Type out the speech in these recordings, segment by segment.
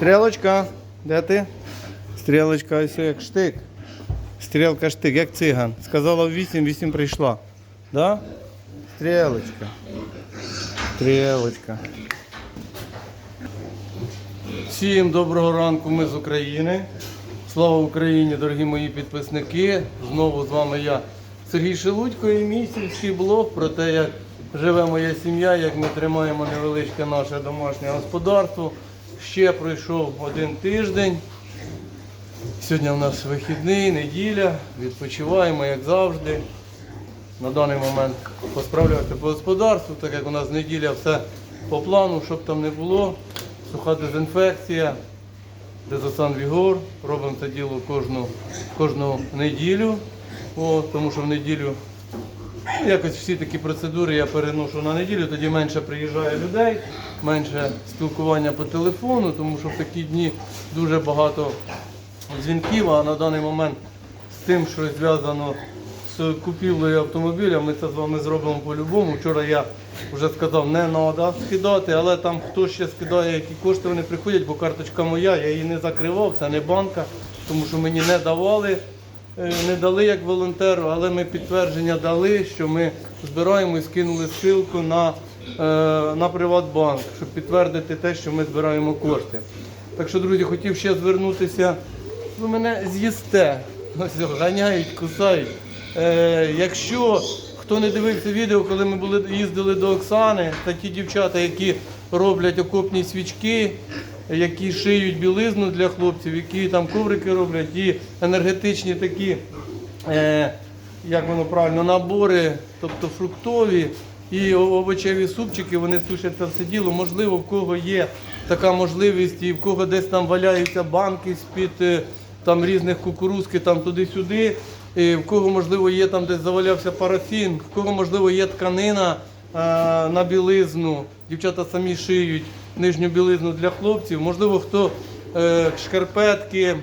Стрілочка, де ти? Стрілочка, ось як штик. Стрілка штик, як циган. Сказала в 8, 8 прийшла. Да? Стрілочка. Стрілочка. Всім доброго ранку, ми з України. Слава Україні, дорогі мої підписники. Знову з вами я, Сергій Шелудько, і мій сільський блог про те, як живе моя сім'я, як ми тримаємо невеличке наше домашнє господарство. Ще пройшов один тиждень. Сьогодні у нас вихідний, неділя, відпочиваємо, як завжди. На даний момент посправляти по господарству, так як у нас неділя все по плану, щоб там не було. Суха дезінфекція, дезосан Вігор. Робимо це діло кожну, кожну неділю. О, тому що в неділю якось всі такі процедури я переношу на неділю, тоді менше приїжджає людей, менше спілкування по телефону, тому що в такі дні дуже багато дзвінків, а на даний момент з тим, що зв'язано з купівлею автомобіля, ми це з вами зробимо по-любому. Вчора я вже сказав, не треба скидати, але там хто ще скидає, які кошти вони приходять, бо карточка моя, я її не закривав, це не банка, тому що мені не давали, не дали як волонтеру, але ми підтвердження дали, що ми збираємо і скинули ссылку на, е, на Приватбанк, щоб підтвердити те, що ми збираємо кошти. Так що, друзі, хотів ще звернутися. Ви мене з'їсте. Ганяють, кусають. Е, якщо хто не дивився відео, коли ми були, їздили до Оксани, це ті дівчата, які роблять окопні свічки, які шиють білизну для хлопців, які там коврики роблять, і енергетичні такі, е, як воно правильно, набори, тобто фруктові і овочеві супчики, вони сушать це все діло. Можливо, в кого є така можливість, і в кого десь там валяються банки з-під е, там різних кукурузки, там туди-сюди. В кого, можливо, є там десь завалявся парафін, в кого, можливо, є тканина е, на білизну. Дівчата самі шиють нижню білизну для хлопців. Можливо, хто е, шкарпетки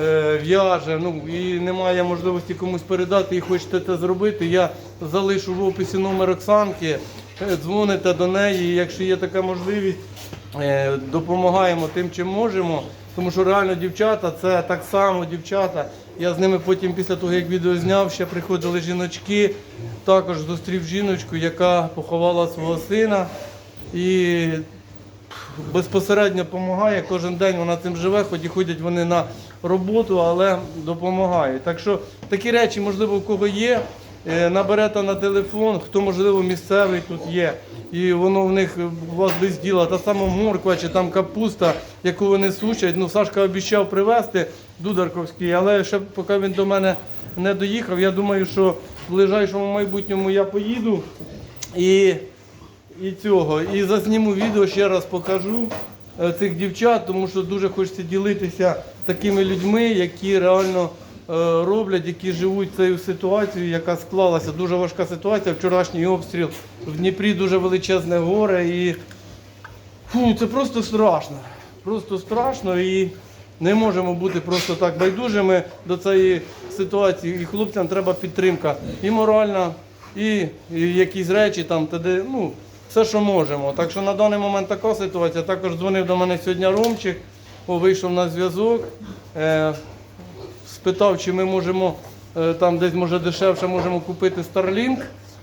е, в'яже, ну і немає можливості комусь передати і хочете це зробити. Я залишу в описі номер Оксанки, е, дзвоните до неї, якщо є така можливість, е, допомагаємо тим, чим можемо. Тому що реально дівчата, це так само дівчата. Я з ними потім, після того, як відео зняв, ще приходили жіночки. Також зустрів жіночку, яка поховала свого сина. І безпосередньо допомагає. Кожен день вона цим живе, хоч і ходять вони на роботу, але допомагає. Так що такі речі, можливо, у кого є, е, наберете на телефон, хто, можливо, місцевий тут є. І воно в них у вас без діла. Та сама морква чи там капуста, яку вони сушать. Ну, Сашка обіцяв привезти Дударковський, але ще поки він до мене не доїхав, я думаю, що в ближайшому майбутньому я поїду і і цього. І зазніму відео, ще раз покажу е, цих дівчат, тому що дуже хочеться ділитися такими людьми, які реально е, роблять, які живуть цією ситуацією, яка склалася. Дуже важка ситуація. Вчорашній обстріл в Дніпрі дуже величезне горе. І фу, це просто страшно. Просто страшно і не можемо бути просто так байдужими до цієї ситуації. І хлопцям треба підтримка і моральна, і, якісь речі там, та де, ну, все, що можемо. Так що на даний момент така ситуація. Також дзвонив до мене сьогодні Ромчик, вийшов на зв'язок, е, спитав, чи ми можемо е, там десь може дешевше можемо купити Starlink.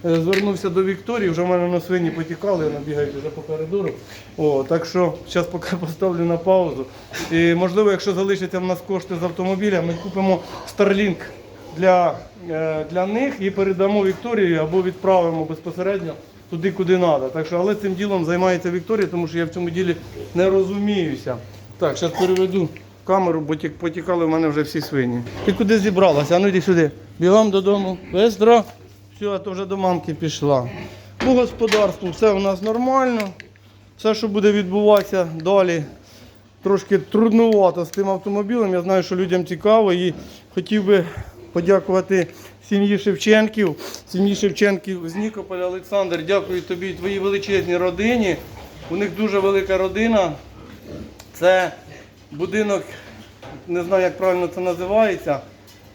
Е, Звернувся до Вікторії, вже в мене на свині потікали, вони бігають вже по коридору. О, так що зараз поки поставлю на паузу. І можливо, якщо залишаться в нас кошти з автомобіля, ми купимо Starlink для, е, для них і передамо Вікторії або відправимо безпосередньо туди, куди треба. Так що, але цим ділом займається Вікторія, тому що я в цьому ділі не розуміюся. Так, зараз переведу камеру, бо потікали в мене вже всі свині. Ти куди зібралася? Ну йди сюди. Бігом додому. Бистро. Все, а то вже до мамки пішла. По господарству все у нас нормально. Все, що буде відбуватися далі, трошки трудновато з тим автомобілем. Я знаю, що людям цікаво і хотів би подякувати сім'ї Шевченків. Сім'ї Шевченків з Нікополя. Олександр, дякую тобі і твоїй величезній родині. У них дуже велика родина. Це будинок, не знаю, як правильно це називається.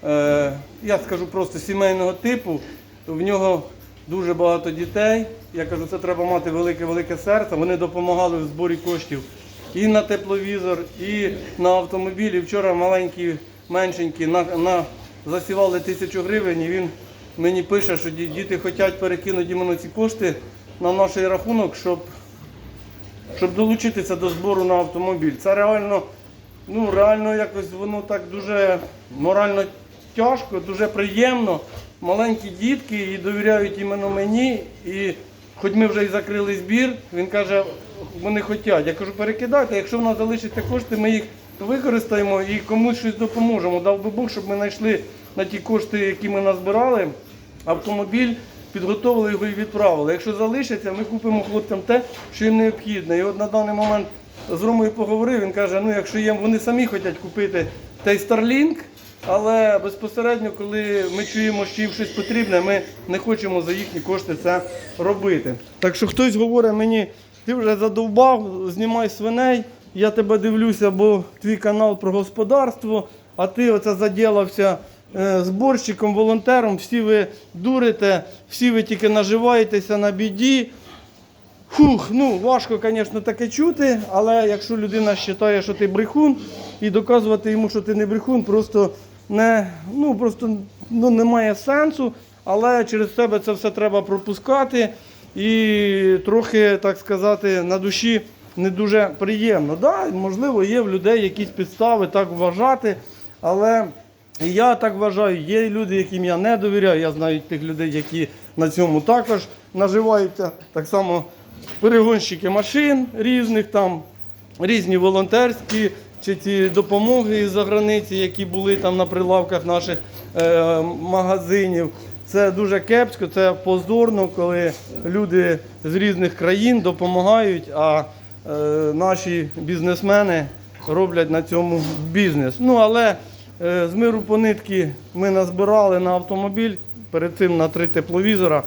Е, я скажу просто сімейного типу. В нього дуже багато дітей. Я кажу, це треба мати велике-велике серце. Вони допомагали в зборі коштів і на тепловізор, і на автомобіль. І вчора маленький, меншенький, на, на, засівали тисячу гривень, і він мені пише, що діти хочуть перекинути іменно ці кошти на наш рахунок, щоб щоб долучитися до збору на автомобіль. Це реально, ну реально якось воно так дуже морально тяжко, дуже приємно. Маленькі дітки і довіряють іменно мені. І хоч ми вже і закрили збір, він каже, вони хочуть. Я кажу, перекидайте, якщо в нас залишаться кошти, ми їх використаємо і комусь щось допоможемо. Дав би Бог, щоб ми знайшли на ті кошти, які ми назбирали, автомобіль підготовили його і відправили. Якщо залишиться, ми купимо хлопцям те, що їм необхідно. І от на даний момент з Ромою поговорив, він каже, ну якщо їм вони самі хочуть купити той Starlink, але безпосередньо, коли ми чуємо, що їм щось потрібне, ми не хочемо за їхні кошти це робити. Так що хтось говорить мені, ти вже задовбав, знімай свиней, я тебе дивлюся, бо твій канал про господарство, а ти оце задіlavся е, зборщиком, волонтером, всі ви дурите, всі ви тільки наживаєтеся на біді. Фух, ну важко, звісно, таке чути, але якщо людина вважає, що ти брехун, і доказувати йому, що ти не брехун, просто не ну просто ну, немає сенсу. Але через себе це все треба пропускати і трохи, так сказати, на душі не дуже приємно. Да, можливо, є в людей якісь підстави так вважати, але я так вважаю, є люди, яким я не довіряю. Я знаю тих людей, які на цьому також наживаються. Так само перегонщики машин різних, там різні волонтерські чи ті допомоги з-за границі, які були там на прилавках наших е, магазинів. Це дуже кепсько, це позорно, коли люди з різних країн допомагають, а наші бізнесмени роблять на цьому бізнес. Ну але е, з миру по нитки ми назбирали на автомобіль, перед цим на три тепловізора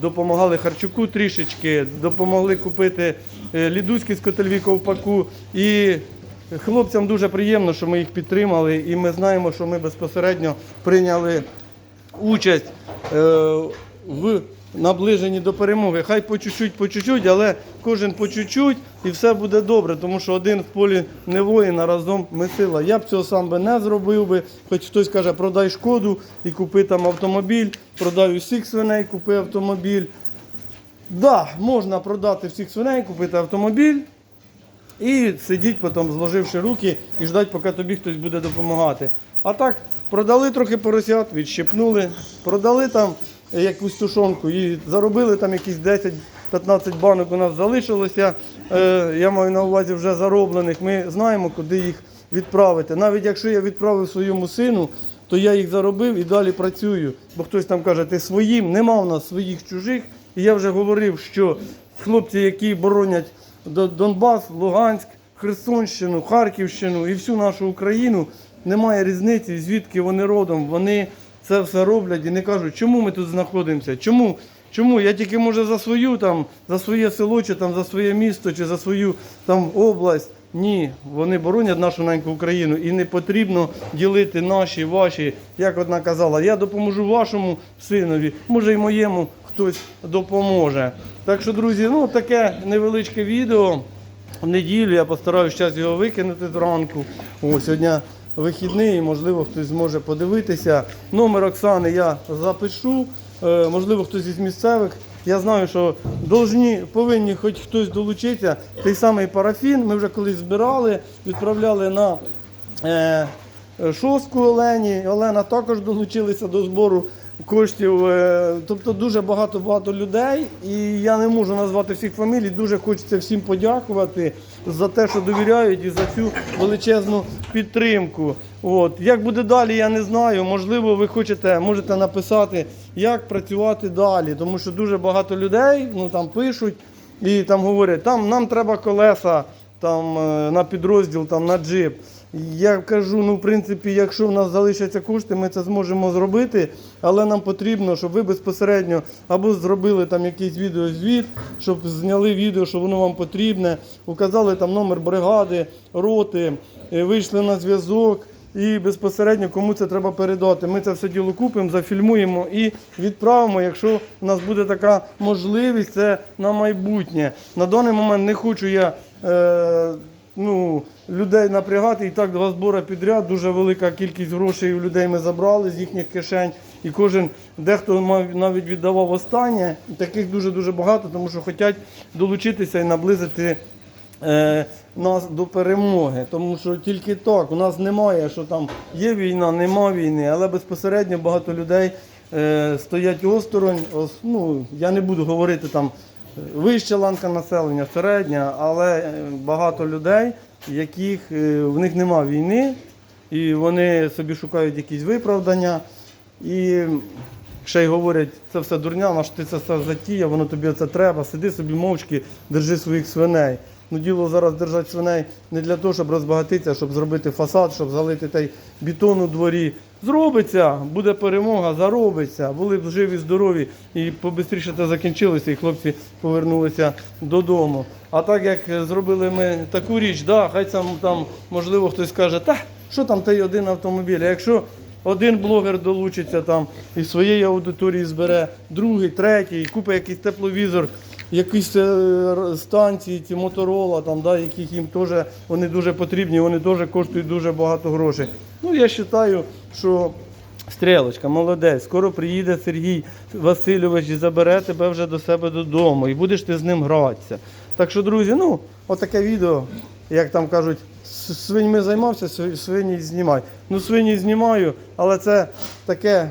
допомагали Харчуку трішечки, допомогли купити е, лідуський з котельві ковпаку. І хлопцям дуже приємно, що ми їх підтримали, і ми знаємо, що ми безпосередньо прийняли участь е, в наближенні до перемоги. Хай по чуть-чуть, по чуть-чуть, але кожен по чуть-чуть і все буде добре, тому що один в полі не воїн, а разом ми сила. Я б цього сам би не зробив би. Хоч хтось каже, продай шкоду і купи там автомобіль, продай усіх свиней, купи автомобіль. Да, можна продати всіх свиней, купити автомобіль. І сидіть потім, зложивши руки, і ждать, поки тобі хтось буде допомагати. А так, продали трохи поросят, відщепнули, продали там якусь тушонку і заробили там якісь 10-15 банок у нас залишилося. Е, я маю на увазі вже зароблених. Ми знаємо, куди їх відправити. Навіть якщо я відправив своєму сину, то я їх заробив і далі працюю. Бо хтось там каже, ти своїм, нема в нас своїх чужих. І я вже говорив, що хлопці, які боронять До- Донбас, Луганськ, Херсонщину, Харківщину і всю нашу Україну, немає різниці, звідки вони родом. Вони це все роблять і не кажуть, чому ми тут знаходимося, чому. Чому? Я тільки може за свою там, за своє село, чи там за своє місто, чи за свою там область. Ні, вони боронять нашу неньку Україну і не потрібно ділити наші, ваші. Як одна казала, я допоможу вашому синові, може й моєму хтось допоможе. Так що, друзі, ну таке невеличке відео. В неділю я постараюсь час його викинути зранку. О, сьогодні вихідний, можливо, хтось зможе подивитися. Номер Оксани я запишу. Е, можливо, хтось із місцевих. Я знаю, що должні, повинні хоч хтось долучитися. Той самий парафін ми вже колись збирали, відправляли на е, шостку Олені. Олена також долучилася до збору коштів. Е, Тобто дуже багато багато людей. І я не можу назвати всіх фамілій. Дуже хочеться всім подякувати за те, що довіряють і за цю величезну підтримку. От. Як буде далі, я не знаю. Можливо, ви хочете, можете написати, як працювати далі. Тому що дуже багато людей ну, там пишуть і там говорять, там нам треба колеса там, е, на підрозділ, там, на джип. Я кажу, ну в принципі, якщо в нас залишаться кошти, ми це зможемо зробити, але нам потрібно, щоб ви безпосередньо або зробили там якийсь відеозвіт, щоб зняли відео, що воно вам потрібне, указали там номер бригади, роти, е, вийшли на зв'язок. І безпосередньо кому це треба передати. Ми це все діло купимо, зафільмуємо і відправимо, якщо у нас буде така можливість, це на майбутнє. На даний момент не хочу я е, ну, людей напрягати. І так два збори підряд. Дуже велика кількість грошей у людей ми забрали з їхніх кишень. І кожен дехто навіть віддавав останнє. І таких дуже-дуже багато, тому що хочуть долучитися і наблизити е, нас до перемоги. Тому що тільки так, у нас немає, що там є війна, нема війни, але безпосередньо багато людей е, стоять осторонь. Ос- ну, я не буду говорити там вища ланка населення, середня, але е, багато людей, яких е, в них нема війни, і вони собі шукають якісь виправдання. І ще й говорять, це все дурня, наш ти це все затія, воно тобі це треба, сиди собі мовчки, держи своїх свиней. Ну діло зараз держати свиней не для того, щоб розбагатитися, щоб зробити фасад, щоб залити той бетон у дворі. Зробиться, буде перемога, заробиться, були б живі, здорові і побистріше це закінчилося, і хлопці повернулися додому. А так як зробили ми таку річ, да, хай там, там можливо хтось скаже, та що там той один автомобіль. А якщо один блогер долучиться там і своєї аудиторії збере, другий, третій, купить якийсь тепловізор, якісь е, станції, ці моторола, там, да, яких їм теж вони дуже потрібні, вони теж коштують дуже багато грошей. Ну я вважаю, що Стрілочка, молодець. Скоро приїде Сергій Васильович і забере тебе вже до себе додому, і будеш ти з ним гратися. Так що, друзі, ну, отаке відео, як там кажуть, свиньми займався, свині знімай. Ну, свині знімаю, але це таке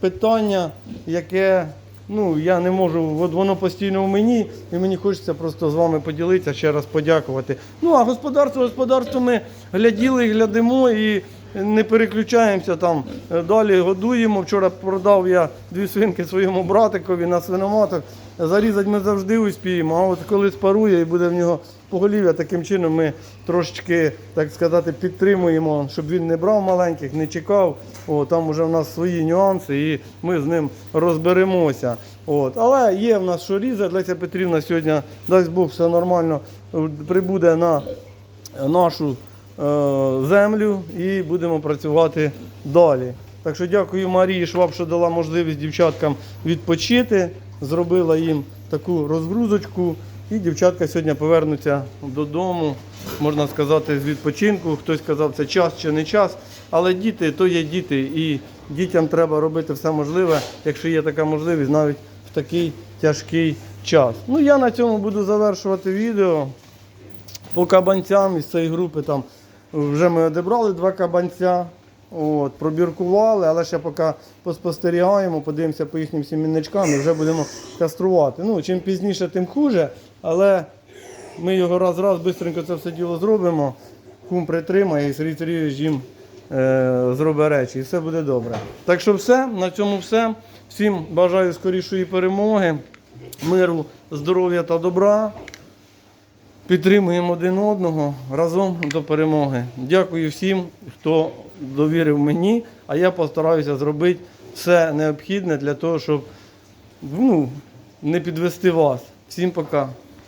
питання, яке ну, я не можу, от воно постійно в мені, і мені хочеться просто з вами поділитися, ще раз подякувати. Ну, а господарство, господарство ми гляділи і глядимо і не переключаємося там. Е, Далі годуємо. Вчора продав я дві свинки своєму братикові на свиноматок. Зарізати ми завжди успіємо, а от коли спарує і буде в нього поголів'я, таким чином ми трошечки, так сказати, підтримуємо, щоб він не брав маленьких, не чекав. О, там вже в нас свої нюанси, і ми з ним розберемося. От. Але є в нас що різати. Леся Петрівна сьогодні, дасть Бог, все нормально е, прибуде на нашу землю і будемо працювати далі. Так що дякую Марії Шваб, що дала можливість дівчаткам відпочити, зробила їм таку розгрузочку. І дівчатка сьогодні повернуться додому, можна сказати, з відпочинку. Хтось сказав, це час чи не час. Але діти то є діти, і дітям треба робити все можливе, якщо є така можливість, навіть в такий тяжкий час. Ну я на цьому буду завершувати відео по кабанцям із цієї групи там вже ми одібрали два кабанця, от, пробіркували, але ще поки поспостерігаємо, подивимося по їхнім сімінничкам і вже будемо каструвати. Ну, чим пізніше, тим хуже, але ми його раз-раз швидко це все діло зробимо. Кум притримає і Сергій Сергійович їм е, зробить речі, і все буде добре. Так що все, на цьому все. Всім бажаю скорішої перемоги, миру, здоров'я та добра. Підтримуємо один одного разом до перемоги. Дякую всім, хто довірив мені, а я постараюся зробити все необхідне для того, щоб ну, не підвести вас. Всім пока.